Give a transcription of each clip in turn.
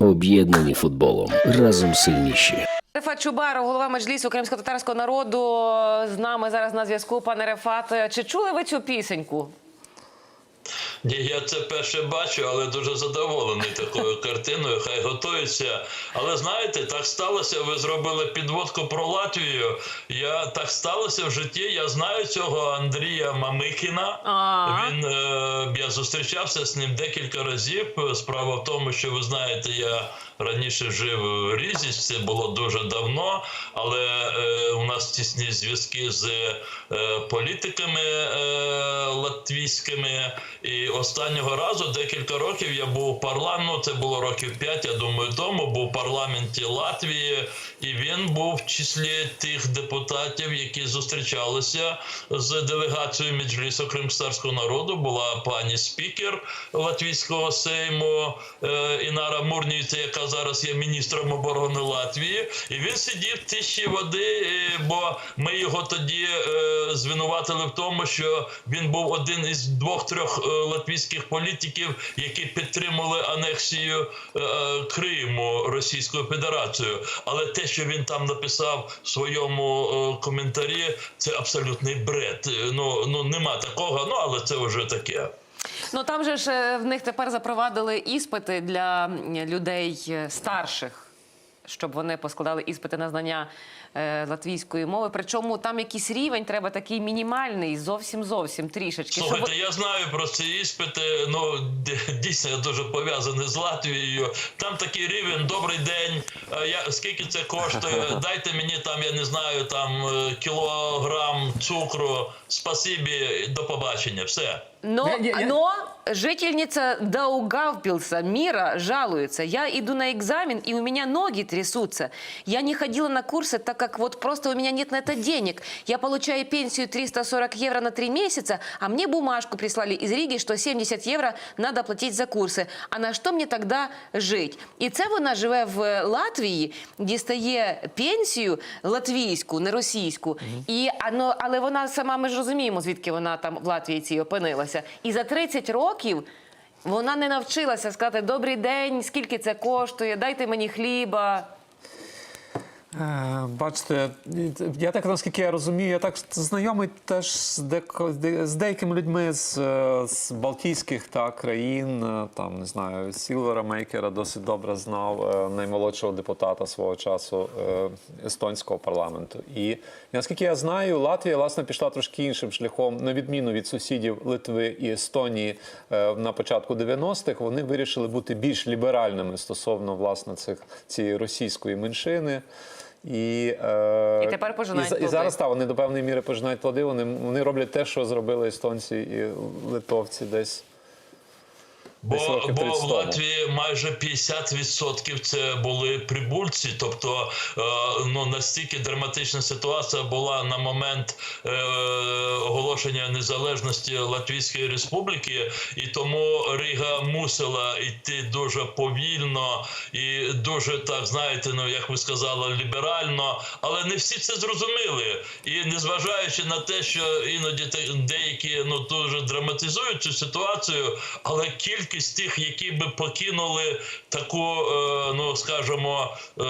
об'єднані футболом. Разом сильніші. Рефат Чубаров, голова меджлісу кримсько-татарського народу, з нами зараз на зв'язку. Пане Рефат, чи чули ви цю пісеньку? Ні, я це перше бачу, але дуже задоволений такою картиною. Хай готуються. Але знаєте, так сталося. Ви зробили підводку про Латвію. Я так сталося в житті. Я знаю цього Андрія Мамикіна. А. Він е, я зустрічався з ним декілька разів. Справа в тому, що ви знаєте, я раніше жив в Різі, це було дуже давно, але е, у нас тісні зв'язки з е, політиками е, латвійськими. І останнього разу декілька років я був у парламенті, ну, це було років п'ять, я думаю, тому був у парламенті Латвії, і він був в числі тих депутатів, які зустрічалися з делегацією Меджлісу кримськотарського народу. Була пані спікер Латвійського сейму е, Інара Мурнівця, яка зараз є міністром оборони Латвії. І він сидів в тиші води, е, бо ми його тоді е, звинуватили в тому, що він був один із двох-трьох е, латвійських політиків, які підтримали анексію Криму Російською Федерацією. Але те, що він там написав в своєму коментарі, це абсолютний бред. Ну ну нема такого. Ну але це вже таке. Ну там же ж е, в них тепер запровадили іспити для людей е, старших, щоб вони поскладали іспити на знання е, латвійської мови. Причому там якийсь рівень треба такий мінімальний, зовсім зовсім трішечки. щоб- Слухайте, я знаю про ці іспити. Ну дійсно я дуже пов'язаний з Латвією. Там такий рівень. Добрий день. е, Я скільки це коштує? Дайте мені там, я не знаю, там е, кілограм цукру. Спасибі, до побачення. Все. Но, Я- я- я- но жительница Даугавпилса Мира жалуется. Я иду на экзамен, и у меня ноги трясутся. Я не ходила на курсы, так как вот просто у меня нет на это денег. Я получаю пенсию 340 евро на три месяца, а мне бумажку прислали из Риги, что 70 евро надо платить за курсы. А на що мені тоді жити? І це вона живе в Латвії, дістає пенсію латвійську, не російську. І, а, ну, але вона сама, ми ж розуміємо, звідки вона там в Латвії цій опинилася. І за 30 років вона не навчилася сказати Добрий день, скільки це коштує, дайте мені хліба. Е, Бачите, я так наскільки я розумію, я так знайомий теж з, деко, з деякими людьми з, з Балтійських та, країн. е, Там не знаю, Сілвера Мейкера досить добре знав е, наймолодшого депутата свого часу естонського парламенту. І наскільки я знаю, Латвія власне пішла трошки іншим шляхом, на відміну від сусідів Литви і Естонії на початку 90-х, вони вирішили бути більш ліберальними стосовно власне цих цієї російської меншини. І, е, І тепер пожинають і, плоди. і зараз та, вони до певної міри пожинають плоди. Вони, вони роблять те, що зробили естонці і литовці десь. Бо, бо в. Латвії майже 50% це були прибульці, тобто е, ну настільки драматична ситуація була на момент е, оголошення незалежності Латвійської Республіки, і тому Рига мусила йти дуже повільно і дуже так знаєте, ну як ви сказали, ліберально, але не всі це зрозуміли. І незважаючи на те, що іноді деякі ну дуже драматизують цю ситуацію, але кількість тих, які би покинули таку, е, ну скажімо, е,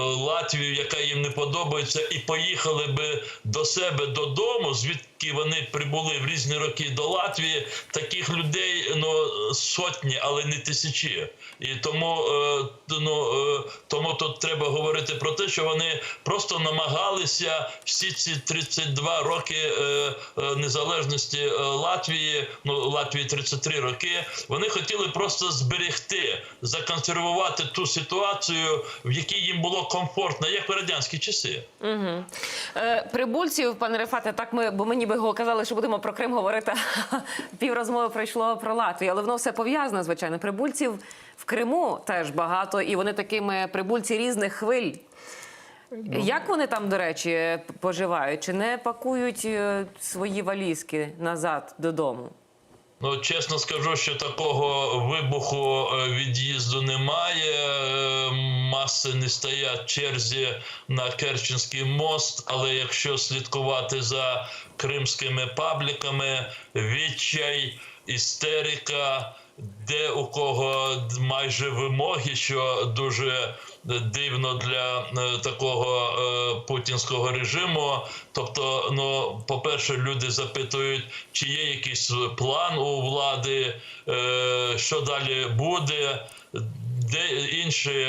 Латвію, яка їм не подобається, і поїхали би до себе додому, звідки вони прибули в різні роки до Латвії, таких людей ну сотні, але не тисячі. І тому, е, ну, тому тут треба говорити про те, що вони просто намагалися всі ці 32 роки незалежності Латвії, ну Латвії 33 роки. Вони хотіли просто зберегти, законсервувати ту ситуацію, в якій їм було комфортно, як в радянські часи. Угу. Е, прибульців, пане Рефате, так ми, бо ми ніби казали, що будемо про Крим говорити. Пів розмови пройшло про Латвію, але воно все пов'язано, звичайно. Прибульців в Криму теж багато, і вони такими прибульці різних хвиль. Як вони там, до речі, поживають? Чи не пакують е, свої валізки назад додому? Ну, чесно скажу, що такого вибуху е, від'їзду немає. Е, Маси не стоять в черзі на Керченський мост, але якщо слідкувати за кримськими пабліками, відчай, істерика. де у кого майже вимоги, що дуже дивно для е, такого е, путінського режиму. Тобто, ну, по-перше, люди запитують, чи є якийсь план у влади, е, що далі буде. Де інші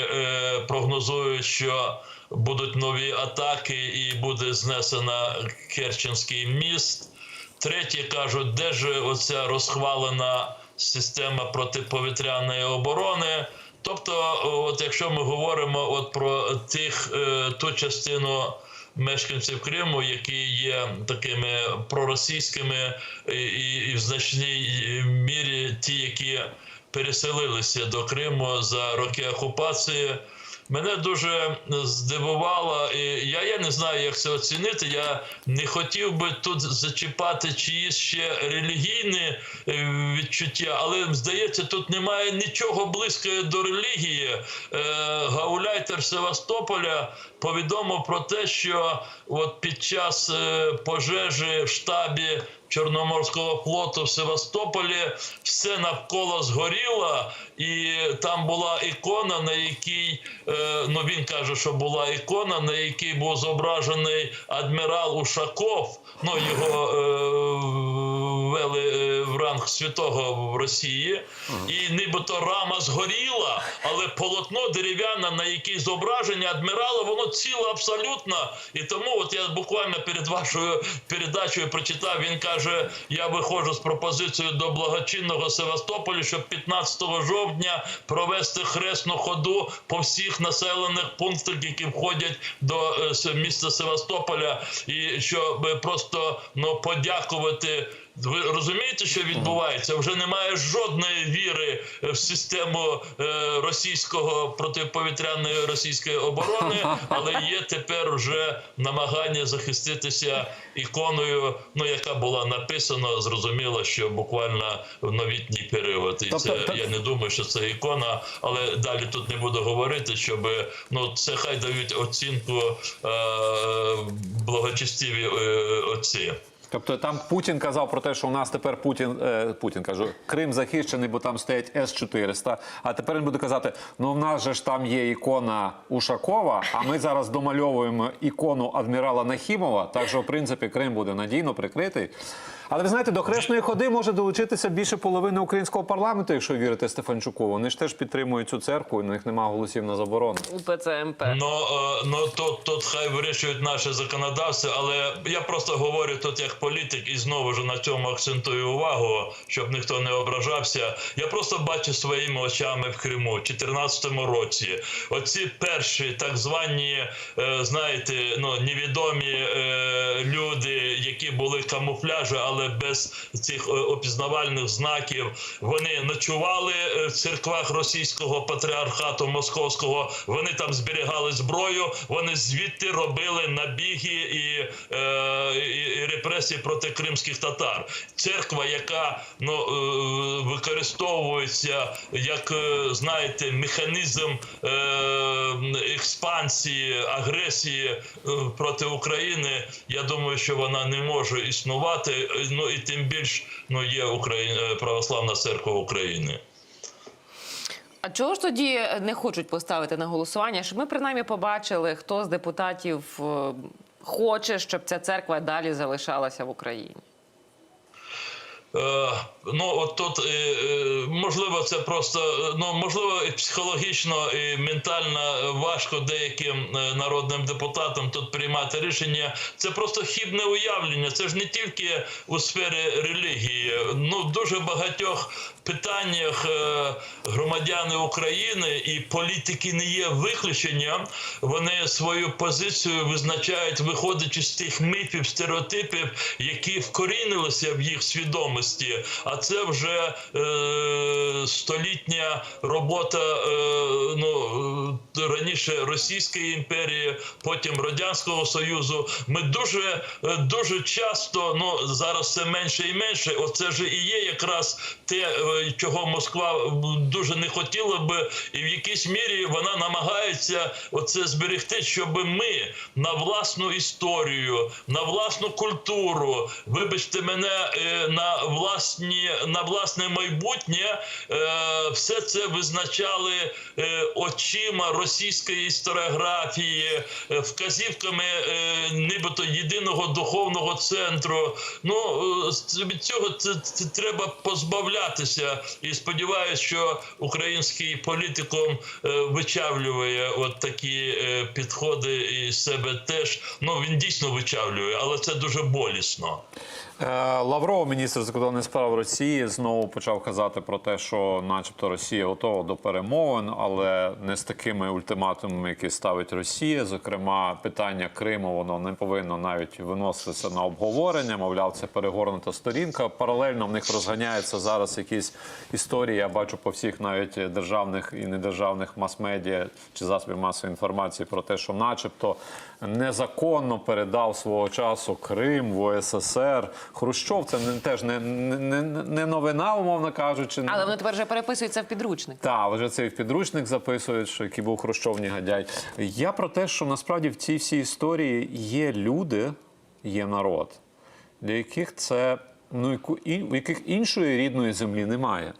прогнозують, що будуть нові атаки і буде знесена Керченський міст. Треті кажуть, де ж оця розхвалена система протиповітряної оборони. Тобто, от якщо ми говоримо от про тих е, ту частину мешканців Криму, які є такими проросійськими і, і, і в значній мірі ті, які переселилися до Криму за роки окупації. Мене дуже здивувало, і я, я не знаю, як це оцінити. Я не хотів би тут зачіпати чиїсь ще релігійні е, відчуття, але здається, тут немає нічого близького до релігії. Е, Гауляйтер Севастополя повідомив про те, що от під час е, пожежі в штабі Чорноморського флоту в Севастополі все навколо згоріло, і там була ікона, на якій е, ну він каже, що була ікона, на якій був зображений адмірал Ушаков. Ну його е, ввели е, в ранг святого в Росії, і нібито рама згоріла, але полотно дерев'яне, на якій зображення адмірала, воно ціле абсолютно. І тому, от я буквально перед вашою передачею прочитав, він каже: я виходжу з пропозицією до благочинного Севастополя, щоб 15 жовтня провести хресну ходу по всіх населених пунктах, які входять до е, міста Севастополя, і щоб просто ну подякувати. Ви розумієте, що відбувається? Вже немає жодної віри в систему е, російського протиповітряної російської оборони, але є тепер вже намагання захиститися іконою, ну яка була написана, зрозуміло, що буквально в новітній період. І Тобто, це я не думаю, що це ікона, але далі тут не буду говорити, щоб ну це хай дають оцінку е, благочестиві е, отці. Тобто там Путін казав про те, що у нас тепер Путін, е, Путін кажу, Крим захищений, бо там стоять С-400. А тепер він буде казати: ну в нас же ж там є ікона Ушакова, а ми зараз домальовуємо ікону адмірала Нахімова. Так що, в принципі, Крим буде надійно прикритий. Але ви знаєте, до хресної ходи може долучитися більше половини українського парламенту, якщо вірити Стефанчуку. Вони ж теж підтримують цю церкву, і у них немає голосів на заборону. УПЦ МП. Ну, е, ну тут, тут хай вирішують наше законодавство, але я просто говорю тут як політик і знову ж на цьому акцентую увагу, щоб ніхто не ображався. Я просто бачу своїми очами в Криму у 2014 році. Оці перші так звані, е, знаєте, ну невідомі е, люди, які були в камуфляжі, але без цих е, опізнавальних знаків, вони ночували е, в церквах російського патріархату московського. Вони там зберігали зброю. Вони звідти робили набіги і, е, і, і репресії проти кримських татар. Церква, яка ну використовується як знаєте, механізм експансії, агресії проти України. Я думаю, що вона не може існувати. Е, Ну і тим більш ну є Україна православна церква України. А чого ж тоді не хочуть поставити на голосування, щоб ми принаймні побачили, хто з депутатів е, хоче, щоб ця церква далі залишалася в Україні? Е, ну от тут е, е, можливо це просто е, ну можливо і психологічно і ментально важко деяким народним депутатам тут приймати рішення. Це просто хібне уявлення. Це ж не тільки у сфері релігії. Ну в дуже багатьох питаннях громадяни України і політики не є виключенням. Вони свою позицію визначають, виходячи з тих міфів, стереотипів, які вкорінилися в їх свідомості. А це вже е, столітня робота е, ну, е, раніше Російської імперії, потім Радянського Союзу. Ми дуже е, дуже часто, ну зараз все менше і менше. Оце ж і є якраз те, е, чого Москва дуже не хотіла би, і в якійсь мірі вона намагається оце зберегти, щоб ми на власну історію, на власну культуру, вибачте мене, на власні на власне майбутнє е, все це визначали е, очима російської історіографії, е, вказівками нібито єдиного духовного центру. Ну від цього це, треба позбавлятися. І сподіваюся, що український політикум е, вичавлює от такі підходи і себе теж. Ну він дійсно вичавлює, але це дуже болісно. Лавров, міністр закордонних справ Росії, знову почав казати про те, що, начебто, Росія готова до перемовин, але не з такими ультиматумами, які ставить Росія. Зокрема, питання Криму воно не повинно навіть виноситися на обговорення. Мовляв, це перегорнута сторінка. Паралельно в них розганяються зараз якісь історії. Я бачу по всіх навіть державних і недержавних мас-медіа чи засобів масової інформації про те, що, начебто, незаконно передав свого часу Крим в ОССР. Хрущов це не теж не, не, не- не новина, умовно кажучи. Але вони тепер вже переписуються в підручник. Так, вже цей в підручник записують, що який був Хрущов негодяй. Я про те, що насправді в цій всій історії є люди, є народ, для яких це ну і у яких іншої рідної землі немає.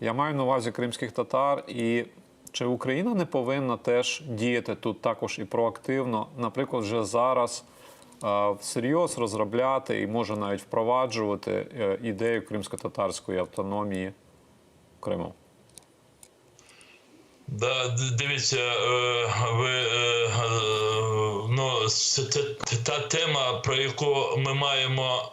Я маю на увазі кримських татар і. Чи Україна не повинна теж діяти тут також і проактивно, наприклад, вже зараз всерйоз розробляти і може навіть впроваджувати е, ідею кримсько-татарської автономії Криму? Да, дивіться, е, ви е, е, ну це- це та тема, про яку ми маємо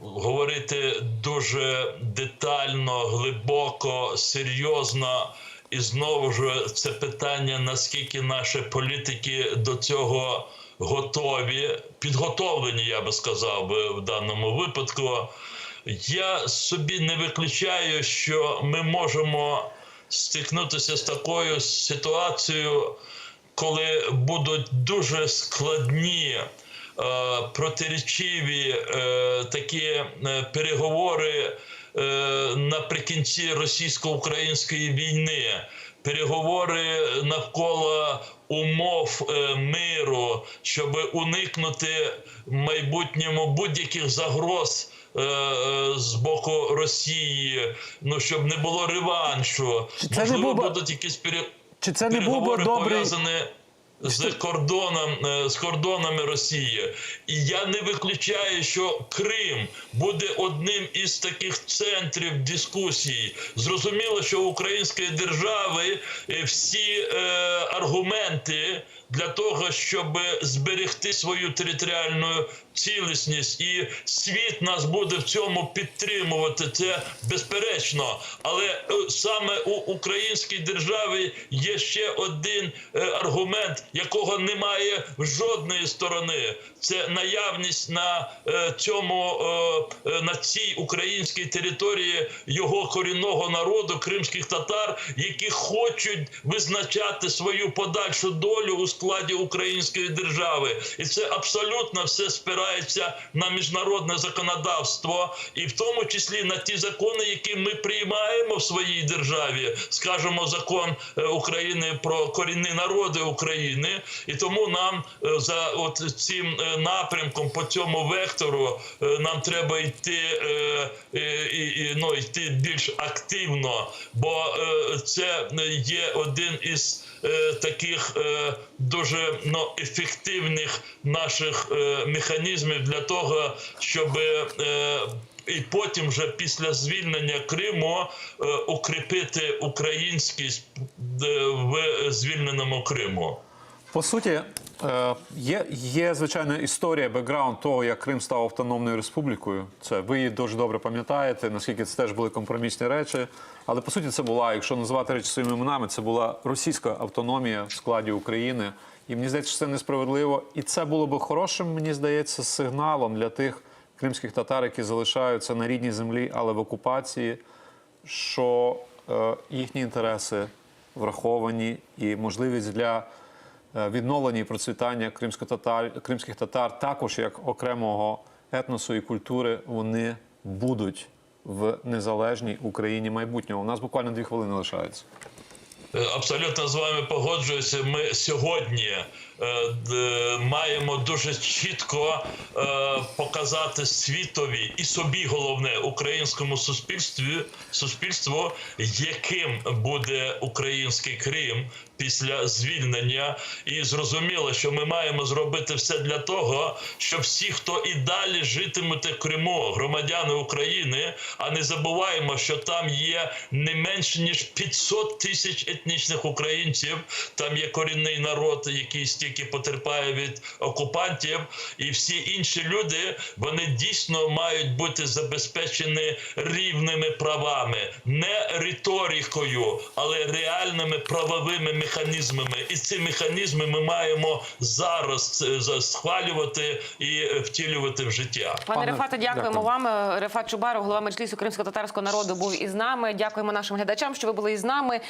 говорити дуже детально, глибоко, серйозно. І знову ж це питання, наскільки наші політики до цього готові, підготовлені, я би сказав в даному випадку. Я собі не виключаю, що ми можемо стикнутися з такою ситуацією, коли будуть дуже складні, е, протирічиві е, такі е, переговори е, наприкінці російсько-української війни. Переговори навколо умов е, миру, щоб уникнути в майбутньому будь-яких загроз е, е, з боку Росії, ну щоб не було реваншу. Чи це не Можливо, був би- будуть якісь пере... Чи це не був би добрий пов'язані з кордоном е, з кордонами Росії, і я не виключаю, що Крим буде одним із таких центрів дискусії. Зрозуміло, що у української держави е, всі е, аргументи для того, щоб зберегти свою територіальну цілісність, і світ нас буде в цьому підтримувати. Це безперечно. Але е, саме у українській державі є ще один аргумент, якого немає жодної сторони. Це наявність на е, цьому е, е, на цій українській території його корінного народу, кримських татар, які хочуть визначати свою подальшу долю у складі української держави, і це абсолютно все спирається на міжнародне законодавство, і в тому числі на ті закони, які ми приймаємо в своїй державі, скажімо, закон України про корінні народи України, і тому нам е, за от цим е, напрямком по цьому вектору е, нам треба йти і, ну, йти більш активно, бо це є один із таких дуже ну, ефективних наших механізмів для того, щоб і потім, вже після звільнення Криму, укріпити українськість в звільненому Криму. По суті, е, є, є звичайно історія, бекграунд того, як Крим став автономною республікою. Це ви її дуже добре пам'ятаєте, наскільки це теж були компромісні речі. Але по суті, це була, якщо називати речі своїми іменами, це була російська автономія в складі України. І мені здається, це несправедливо. І це було би хорошим, мені здається, сигналом для тих кримських татар, які залишаються на рідній землі, але в окупації, що е, їхні інтереси враховані і можливість для відновлення і процвітання кримських татар також як окремого етносу і культури вони будуть в незалежній Україні майбутнього. У нас буквально дві хвилини лишається. Е, Абсолютно з вами погоджуюся. Ми сьогодні е, маємо дуже чітко е, показати світові і собі головне українському суспільстві суспільству, яким буде український Крим після звільнення, і зрозуміло, що ми маємо зробити все для того, щоб всі, хто і далі житимуть в Криму, громадяни України, а не забуваємо, що там є не менше ніж 500 тисяч етнічних українців. Там є корінний народ, який стільки потерпає від окупантів, і всі інші люди вони дійсно мають бути забезпечені рівними правами, не риторикою, але реальними правовими механізмами. І ці механізми ми маємо зараз е, за- схвалювати і втілювати в життя. Пане Пане- Рефате, дякуємо дякую. вам. Е, Рефат Чубаров, голова меджлісу кримсько-татарського народу, був із нами. Дякуємо нашим глядачам, що ви були із нами.